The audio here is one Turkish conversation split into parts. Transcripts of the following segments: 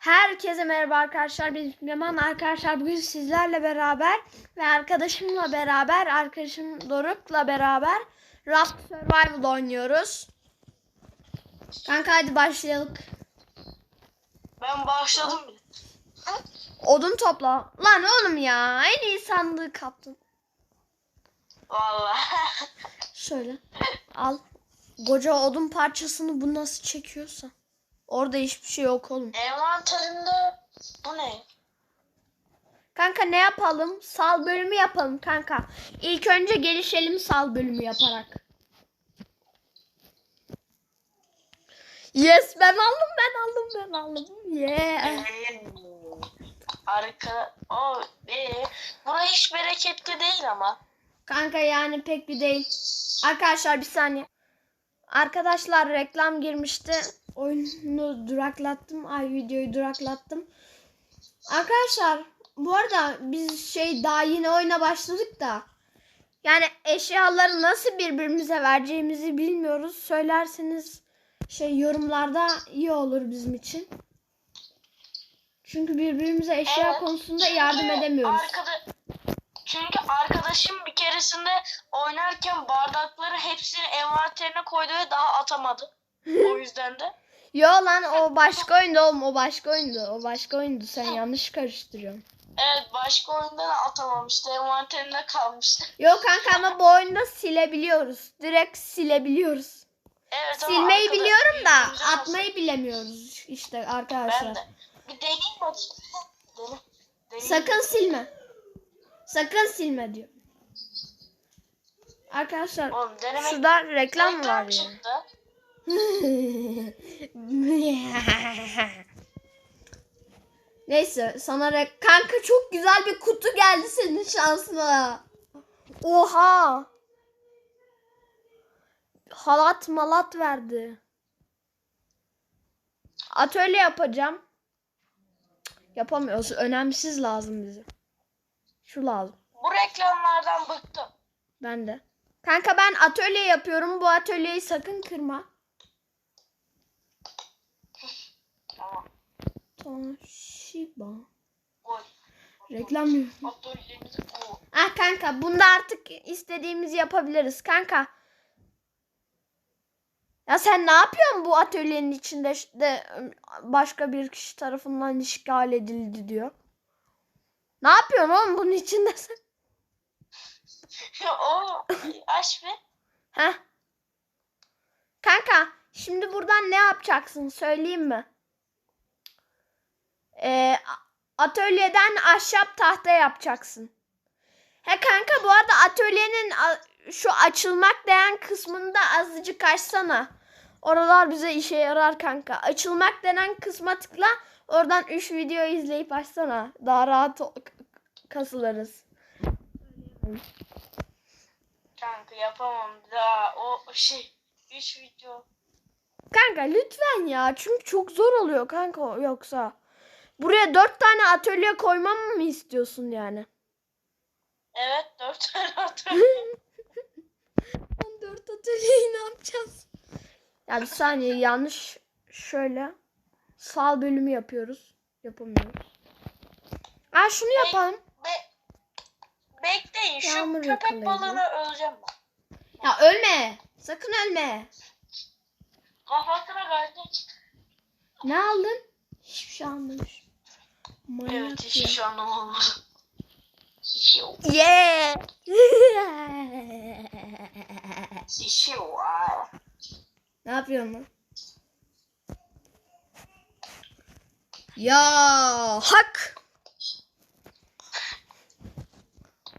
Herkese merhaba arkadaşlar. Ben Süleyman. Arkadaşlar bugün sizlerle beraber ve arkadaşımla beraber, arkadaşım Doruk'la beraber Raft Survival oynuyoruz. Kanka hadi başlayalım. Ben başladım. Odun topla. Lan oğlum ya. En iyi sandığı kaptın. Vallahi. Şöyle. Al. Koca odun parçasını bu nasıl çekiyorsa. Orada hiçbir şey yok oğlum. Envanterimde bu ne? Kanka ne yapalım? Sal bölümü yapalım kanka. İlk önce gelişelim sal bölümü yaparak. Yes ben aldım ben aldım ben aldım. Yeah. Ee, Arka. O ee, bura hiç bereketli değil ama. Kanka yani pek bir değil. Arkadaşlar bir saniye. Arkadaşlar reklam girmişti. Oyunu duraklattım. Ay videoyu duraklattım. Arkadaşlar bu arada biz şey daha yeni oyuna başladık da. Yani eşyaları nasıl birbirimize vereceğimizi bilmiyoruz. Söylerseniz şey yorumlarda iyi olur bizim için. Çünkü birbirimize eşya Evet, konusunda yardım edemiyoruz. arkada- çünkü arkadaşım bir keresinde oynarken bardakları hepsini envanterine koydu ve daha atamadı. O yüzden de. Yo lan o başka oyundu oğlum o başka oyundu. O başka oyundu. Sen yanlış karıştırıyorsun. Evet başka oyunda da atamamıştı. Envanterinde kalmıştı. Yok kanka ama bu oyunda silebiliyoruz. Direkt silebiliyoruz. Evet ama Silmeyi arkada- biliyorum da Güzel atmayı bilemiyoruz işte Ben arkadaşlar. de. Bir deneyeyim bakayım. Dene. Deneyeyim. Sakın silme. Sakın silme diyor. Arkadaşlar Oğlum denemek şurada reklam Reklam var ya. çıktı. Neyse sana re- kanka çok güzel bir kutu geldi senin şansına. Oha. Halat malat verdi. Atölye yapacağım. Yapamıyoruz. Önemsiz lazım bize. Şu lazım. Bu reklamlardan bıktım. Ben de. Kanka ben atölye yapıyorum. Bu atölyeyi sakın kırma. Toshiba. Reklam yok. Ah kanka bunda artık istediğimizi yapabiliriz kanka. Ya sen ne yapıyorsun bu atölyenin içinde de başka bir kişi tarafından işgal edildi diyor. Ne yapıyorsun oğlum bunun içinde sen? o aç be. Heh. Kanka şimdi buradan ne yapacaksın söyleyeyim mi? A- atölyeden ahşap tahta yapacaksın. He kanka bu arada atölyenin şu açılmak denen kısmında azıcık açsana. Oralar bize işe yarar kanka. Açılmak denen kısma tıkla. Oradan 3 video izleyip açsana. Daha rahat o- k- kasılırız. Kanka yapamam daha o şey. Üç video. Kanka lütfen ya. Çünkü çok zor oluyor kanka yoksa. Buraya dört tane atölye koymam mı istiyorsun yani? Evet dört tane atölye. Dört atölyeyi ne yapacağız? Ya bir saniye yanlış şöyle sal bölümü yapıyoruz. Yapamıyoruz. Aa şunu yapalım. Be Bekleyin şu Yağmur köpek balığına öleceğim ben. Ya ölme. Sakın ölme. Kafasına çıktı. Ne aldın? Hiçbir şey almamış. Manyak Evet hiç ya. şu an olmadı. Hiç yok. Yeah. Aa. ne yapıyorsun lan? Ya hak.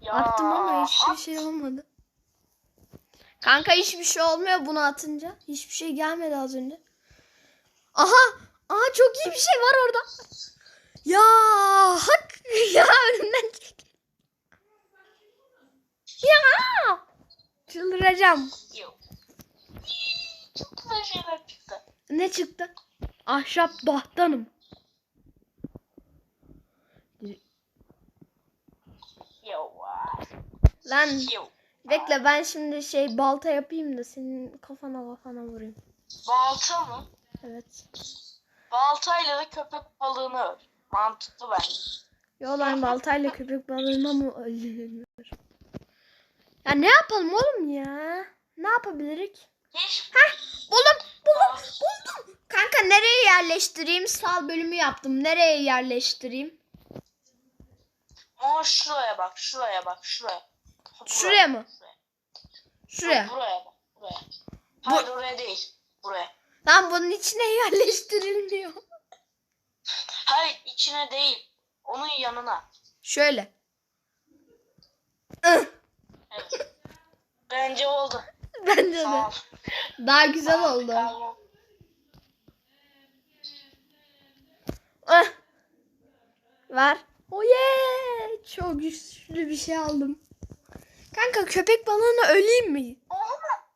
Ya, Attım ama hiçbir at. şey olmadı. Kanka hiçbir şey olmuyor bunu atınca. Hiçbir şey gelmedi az önce. Aha! Aha çok iyi bir şey var orada. Ya hak ya önümden çek. Ya! Çıldıracağım. Çok güzel şeyler çıktı. Ne çıktı? Ahşap bahtanım. Lan bekle ben şimdi şey balta yapayım da senin kafana kafana vurayım. Balta mı? Evet. baltayla da köpek balığını öl. Mantıklı bence. Yo lan baltayla köpek balığına mı öldürülür? Ya ne yapalım oğlum ya? Ne yapabilirik? Hiç Buldum, buldum, buldum. Kanka nereye yerleştireyim? Sal bölümü yaptım. Nereye yerleştireyim? Ama şuraya bak, şuraya bak, şuraya. Buraya, Şuraya mı? Şuraya. Şuraya. Buraya bak, buraya. Hayır oraya değil, buraya. Lan bunun içine yerleştirilmiyor. Hayır içine değil, onun yanına. Şöyle. Evet. Bence oldu. Bence Sağ de. ol. Daha güzel oldu. Tamam. Ah. Ver. Oh yeah. Çok güçlü bir şey aldım. Kanka köpek balığına öleyim mi? Oha!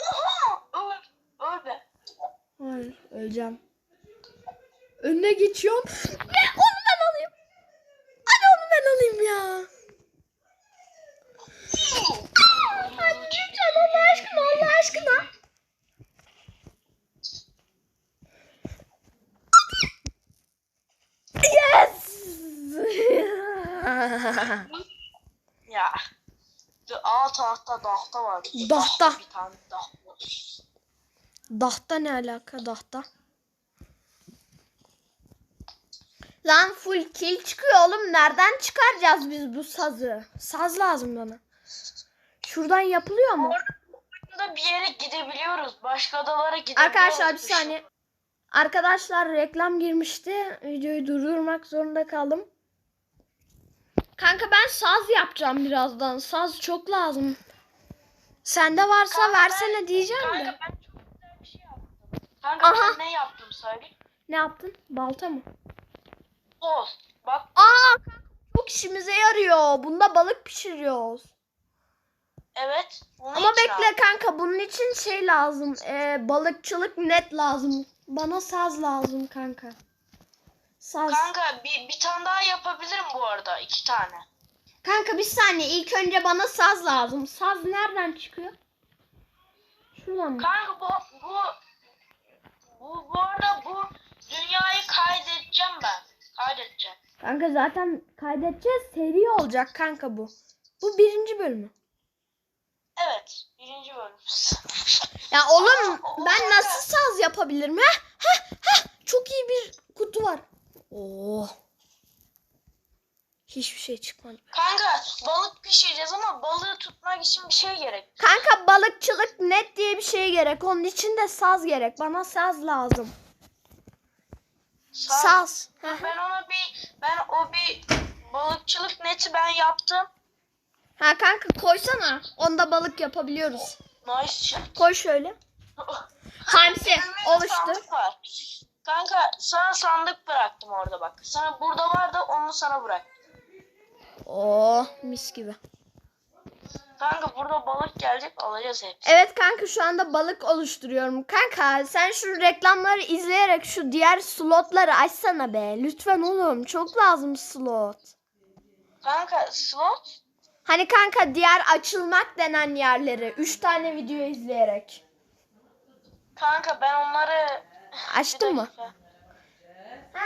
Oha! Öl, öl be. Hayır öleceğim. Önüne geçiyorum. Ve onu ben alayım. Hadi onu ben alayım ya. Hadi lütfen Allah aşkına Allah aşkına. Yes. Ya. Alt tarafta dahta var. Dahta. Bir tane dahta. Dahta ne alaka dahta? Lan full kill çıkıyor oğlum. Nereden çıkaracağız biz bu sazı? Saz lazım bana. Şuradan yapılıyor mu? Orada bir yere gidebiliyoruz. Başka adalara gidebiliyoruz. Arkadaşlar bir saniye. Arkadaşlar reklam girmişti. Videoyu durdurmak zorunda kaldım. Kanka ben saz yapacağım birazdan. Saz çok lazım. Sende varsa Kanka ben- versene diyeceğim de. Kanka ben çok güzel bir şey yaptım. Kanka Aha. ben ne yaptım söyle. Ne yaptın? Balta mı? Toz. Bak Aa çok işimize yarıyor. Bunda balık pişiriyoruz. evet. Ama bekle aldım. kanka bunun için şey lazım. Ee, balıkçılık net lazım. Bana saz lazım kanka. Saz. Kanka bir, bir tane daha yapabilirim bu arada. iki tane. Kanka bir saniye ilk önce bana saz lazım. Saz nereden çıkıyor? Şuradan mı? Kanka bu bu bu bu arada bu dünyayı kaydedeceğim ben. Kaydedeceğim. Kanka zaten kaydedeceğiz. Seri olacak kanka bu. Bu birinci bölümü. Evet. Birinci bölüm. Ya oğlum Aa, ben nasıl saz yapabilirim? Heh, heh, heh. Çok iyi bir kutu var. Oo. Hiçbir şey çıkmadı. Kanka balık pişireceğiz ama balığı tutmak için bir şey gerek. Kanka balıkçılık net diye bir şey gerek. Onun için de saz gerek. Bana saz lazım. Saz. Hı. Ben ona bir ben o bir balıkçılık neti ben yaptım. Ha kanka koysana. Onda balık yapabiliyoruz. Nice shot. Koy şöyle. Hamsi oluştu. var. Kanka sana sandık bıraktım orada bak. Sana burada vardı onu sana bırak. Oo mis gibi. Kanka burada balık gelecek alacağız hepsini. Evet kanka şu anda balık oluşturuyorum. Kanka sen şu reklamları izleyerek şu diğer slotları açsana be. Lütfen oğlum çok lazım slot. Kanka slot Hani kanka diğer açılmak denen yerleri 3 tane video izleyerek. Kanka ben onları Açtın mı?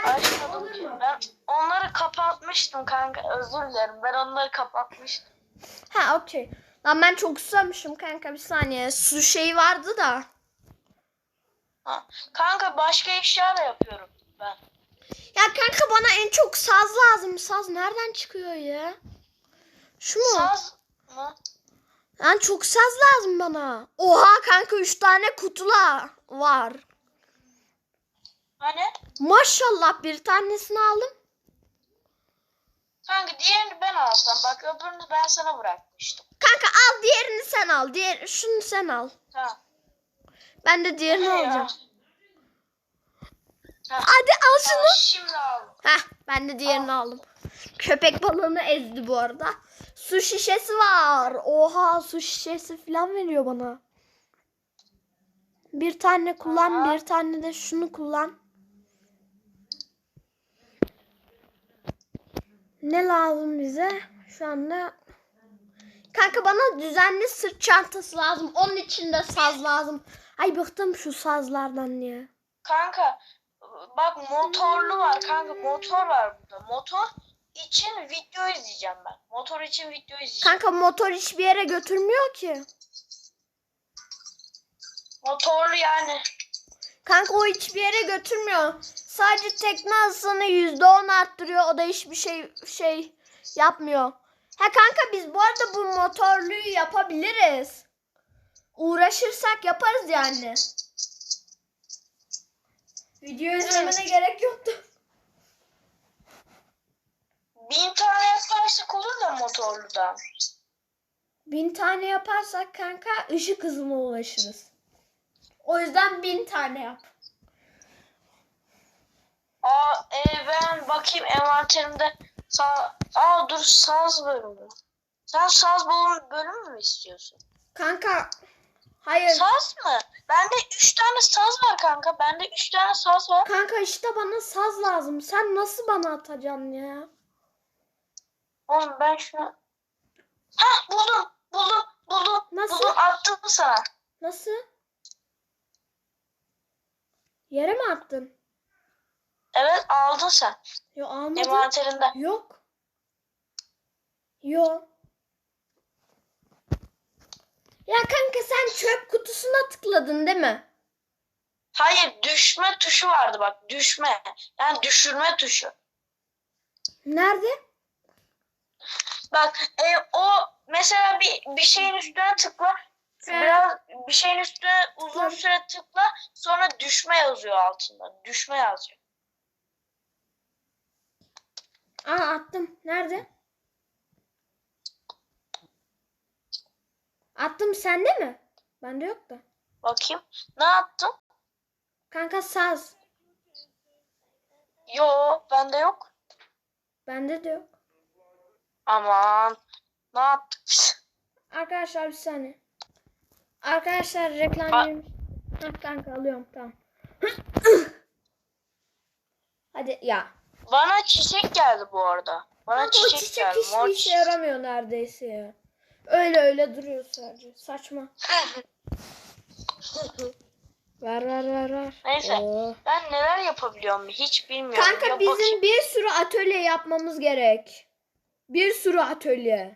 Açmadım ki. Ben onları kapatmıştım kanka. Özür dilerim. Ben onları kapatmıştım. Ha okey. Lan ben çok susamışım kanka bir saniye. Su şeyi vardı da. Ha. Kanka başka eşya da yapıyorum ben. Ya kanka bana en çok saz lazım. Saz nereden çıkıyor ya? Şu mu? Saz mı? Lan çok saz lazım bana. Oha kanka 3 tane kutula var. Hani? Maşallah bir tanesini aldım. Kanka diğerini ben alsam. Bak öbürünü ben sana bırakmıştım. Kanka al diğerini sen al. Diğer şunu sen al. Tamam. Ben de diğerini Ne alacağım. Ha. Hadi al şunu. şimdi al. Heh ben de diğerini aldım. Köpek balığını ezdi bu arada. Su şişesi var. Oha su şişesi falan veriyor bana. Bir tane kullan, Aha. bir tane de şunu kullan. Ne lazım bize? Şu anda Kanka bana düzenli sırt çantası lazım. Onun için de saz lazım. Ay bıktım şu sazlardan ya. Kanka bak motorlu var kanka motor var burada. Motor için video izleyeceğim ben. Motor için video izleyeceğim. Kanka motor hiçbir yere götürmüyor ki. Motorlu yani. Kanka o hiçbir yere götürmüyor. Sadece tekne hızını yüzde on arttırıyor. O da hiçbir şey şey yapmıyor. Ha kanka biz bu arada bu motorluyu yapabiliriz. Uğraşırsak yaparız yani. Video izlemene gerek yoktu. Bin tane yaparsak olur da motorludan. Bin tane yaparsak kanka ışık hızına ulaşırız. O yüzden bin tane yap. Aa e, ben bakayım envanterimde sağ... Aa dur saz bölümü. Sen saz bölümü, bölümü mü istiyorsun? Kanka hayır. Saz mı? Bende 3 tane saz var kanka. Bende 3 tane saz var. Kanka işte bana saz lazım. Sen nasıl bana atacaksın ya? Oğlum ben şunu... Hah buldum. Buldum. Buldum. Nasıl? Buldum attım sana. Nasıl? Yere mi attın? Evet aldın sen. Yo almadım. Envanterinde. Yok. Yo. Ya kanka sen çöp kutusuna tıkladın değil mi? Hayır düşme tuşu vardı bak. Düşme. Yani düşürme tuşu. Nerede? Bak e, o mesela bir, bir şeyin üstüne tıkla. Biraz bir şeyin üstüne uzun Evet. süre tıkla. Sonra düşme yazıyor altında. Düşme yazıyor. Aa attım. Nerede? Attım sende mi? Bende yok da. Bakayım. Ne yaptın? Kanka saz. Yo bende yok. Bende de yok. Aman. Ne yaptık biz? Arkadaşlar bir saniye. Arkadaşlar reklam. Hah kanka alıyorum tamam. Hadi ya. Bana çiçek geldi bu arada. Bana o çiçek, çiçek geldi. hiçbir Mor işe çiçek. yaramıyor neredeyse ya. Öyle öyle duruyor sadece. Saçma. Ver ver ver ver. Neyse. Oo. Ben neler yapabiliyorum hiç bilmiyorum. Kanka Ya bizim bakayım. bir sürü atölye yapmamız gerek. Bir sürü atölye.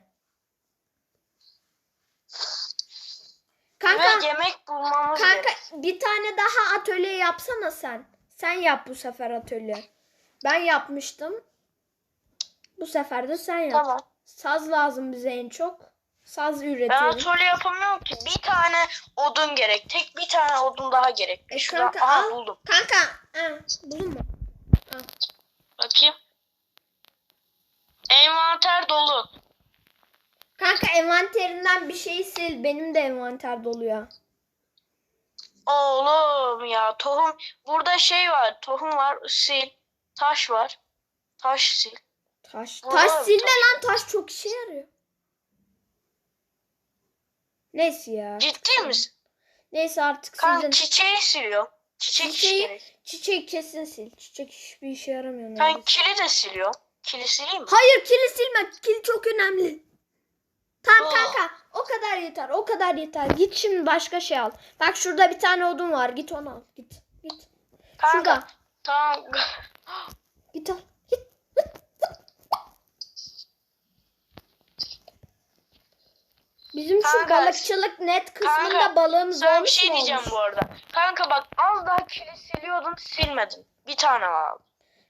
Kanka Ve yemek bulmamız Kanka gerek. bir tane daha atölye yapsana sen. Sen yap bu sefer atölye. Ben yapmıştım. Bu sefer de sen yap. Tamam. Saz lazım bize en çok. Saz Ben üretiyorum. atölye yapamıyorum ki. Bir tane odun gerek. Tek bir tane odun daha gerek. E Şuradan kanka aha al. buldum. Kanka ha, buldun mu? Bakayım. Envanter dolu. Kanka envanterinden bir şey sil. Benim de envanter dolu ya. Oğlum ya tohum. Burada şey var. Tohum var. Sil. Taş var. Taş sil. Taş. Aa, Taş taş silme lan taş çok işe yarıyor. Neyse ya. Ciddi misin? Neyse artık Kanka sildim. çiçeği siliyor. Çiçek Çiçeği, gerek. çiçeği kesin sil. Çiçek hiçbir işe yaramıyor. Ben neredeyse. kili de siliyor. Kili sileyim mi? Hayır kili silme. Kil çok önemli. Tamam Oh. kanka. O kadar yeter. O kadar yeter. Git şimdi başka şey al. Bak şurada bir tane odun var. Git onu al. Git. Git. Kanka. Şurada. Tamam. Git al. Git. Bizim şu Kanka, balıkçılık net kısmında kanka, balığımız bir olmuş şey mu diyeceğim olmuş? bu arada. Kanka bak az daha kili siliyordun silmedin. Bir tane var.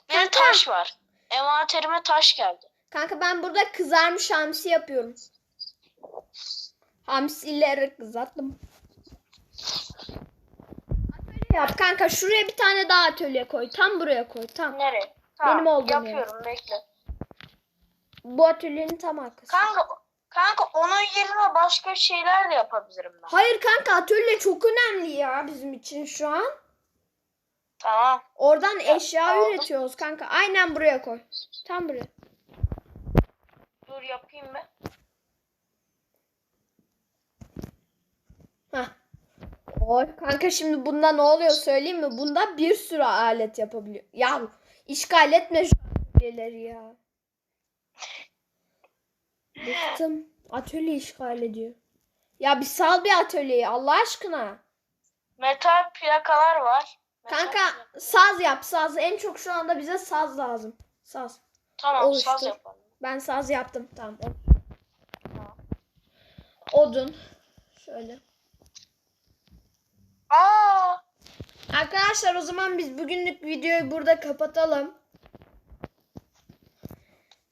Bir Kanka. taş var. Envanterime taş geldi. Kanka ben burada kızarmış hamsi yapıyorum. Hamsileri kızarttım. Yap kanka şuraya bir tane daha atölye koy. Tam buraya koy. Tam. Nereye? Benim olduğum. Yapıyorum bekle. Bu atölyenin tam arkası. Kanka kanka onun yerine başka şeyler de yapabilirim ben. Hayır kanka atölye çok önemli ya bizim için şu an. Tamam. Oradan eşya aldım. üretiyoruz kanka. Aynen buraya koy. Tam buraya. Dur yapayım ben. Heh. Oy kanka şimdi bunda ne oluyor söyleyeyim mi? Bunda bir sürü alet yapabiliyor. Ya işgal etme şu atölyeleri ya. Bıktım. Atölye işgal ediyor. Ya bir sal bir atölyeyi Allah aşkına. Metal plakalar var. Kanka saz yap saz. En çok şu anda bize saz lazım. Saz. Tamam oluştur. saz yapalım. Ben saz yaptım. Tamam. Tamam. Odun. Şöyle. Aa, Arkadaşlar o zaman biz bugünlük videoyu burada kapatalım.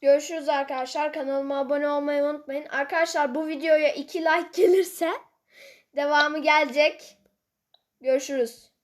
Görüşürüz arkadaşlar. Kanalıma abone olmayı unutmayın. Arkadaşlar bu videoya 2 like gelirse devamı gelecek. Görüşürüz.